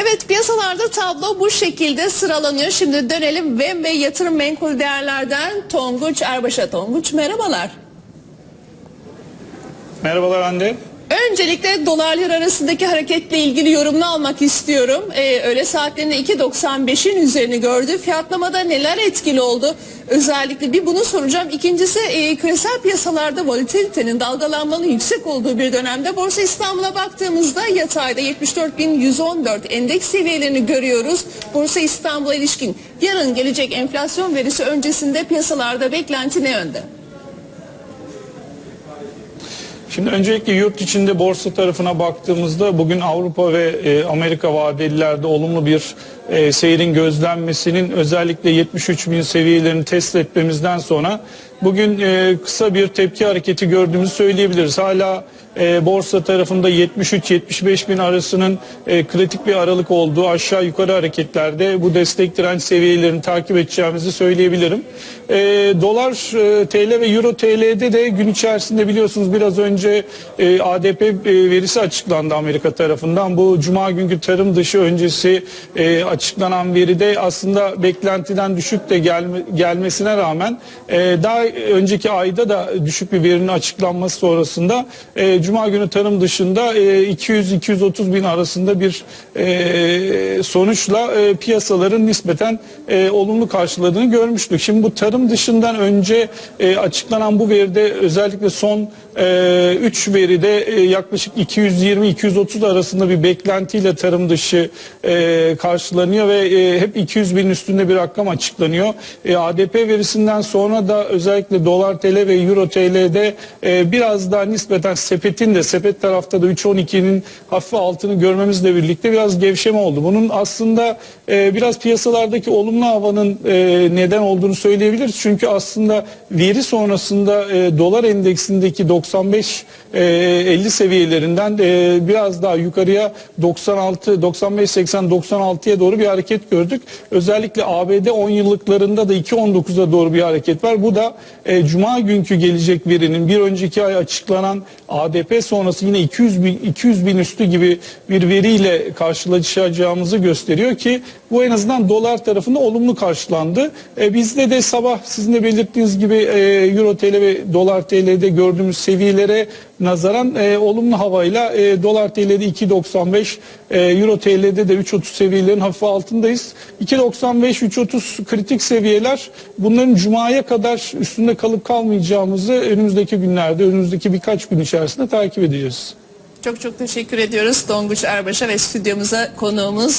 Evet piyasalarda tablo bu şekilde sıralanıyor. Şimdi dönelim VEM ve yatırım menkul değerlerden Tonguç Erbaş'a. Tonguç merhabalar. Merhabalar Hande. Öncelikle dolarlar arasındaki hareketle ilgili yorumunu almak istiyorum. Ee, öğle saatlerinde 2.95'in üzerini gördü. Fiyatlamada neler etkili oldu? Özellikle bir bunu soracağım. İkincisi e, küresel piyasalarda volatilitenin dalgalanmanın yüksek olduğu bir dönemde Borsa İstanbul'a baktığımızda yatayda 74.114 endeks seviyelerini görüyoruz. Borsa İstanbul'a ilişkin yarın gelecek enflasyon verisi öncesinde piyasalarda beklenti ne yönde? Şimdi öncelikle yurt içinde borsa tarafına baktığımızda bugün Avrupa ve e, Amerika vadelilerde olumlu bir e, seyrin gözlenmesinin özellikle 73 bin seviyelerini test etmemizden sonra bugün e, kısa bir tepki hareketi gördüğümüzü söyleyebiliriz. Hala e, borsa tarafında 73-75 bin arasının e, kritik bir aralık olduğu aşağı yukarı hareketlerde bu destek direnç seviyelerini takip edeceğimizi söyleyebilirim. E, dolar, e, TL ve Euro TL'de de gün içerisinde biliyorsunuz biraz önce e, ADP e, verisi açıklandı Amerika tarafından. Bu Cuma günkü tarım dışı öncesi e, açıklanan veride aslında beklentiden düşük de gelme, gelmesine rağmen e, daha önceki ayda da düşük bir verinin açıklanması sonrasında e, Cuma günü tarım dışında e, 200-230 bin arasında bir e, sonuçla e, piyasaların nispeten e, olumlu karşıladığını görmüştük. Şimdi bu tarım dışından önce e, açıklanan bu veride özellikle son 3 veride e, yaklaşık 220-230 arasında bir beklentiyle tarım dışı e, karşılanıyor ve e, hep 200 bin üstünde bir rakam açıklanıyor. E, ADP verisinden sonra da özellikle dolar TL ve euro TL'de e, biraz daha nispeten sepetin de sepet tarafta da 3.12'nin hafif altını görmemizle birlikte biraz gevşeme oldu. Bunun aslında e, biraz piyasalardaki olumlu havanın e, neden olduğunu söyleyebiliriz. Çünkü aslında veri sonrasında e, dolar endeksindeki 95 e, 50 seviyelerinden e, biraz daha yukarıya 96 95 80 96'ya doğru bir hareket gördük. Özellikle ABD 10 yıllıklarında da 2.19'a doğru bir hareket var. Bu da e, cuma günkü gelecek verinin bir önceki ay açıklanan ADP sonrası yine 200 bin 200 bin üstü gibi bir veriyle karşılaşacağımızı gösteriyor ki bu en azından dolar tarafında olumlu karşılandı. E, bizde de sabah sizin de belirttiğiniz gibi e, Euro TL ve Dolar TL'de gördüğümüz seviyelere nazaran e, olumlu havayla e, Dolar TL'de 2.95, e, Euro TL'de de 3.30 seviyelerin hafif altındayız. 2.95-3.30 kritik seviyeler bunların Cuma'ya kadar üstünde kalıp kalmayacağımızı önümüzdeki günlerde, önümüzdeki birkaç gün içerisinde takip edeceğiz. Çok çok teşekkür ediyoruz Tonguç Erbaş'a ve stüdyomuza konuğumuz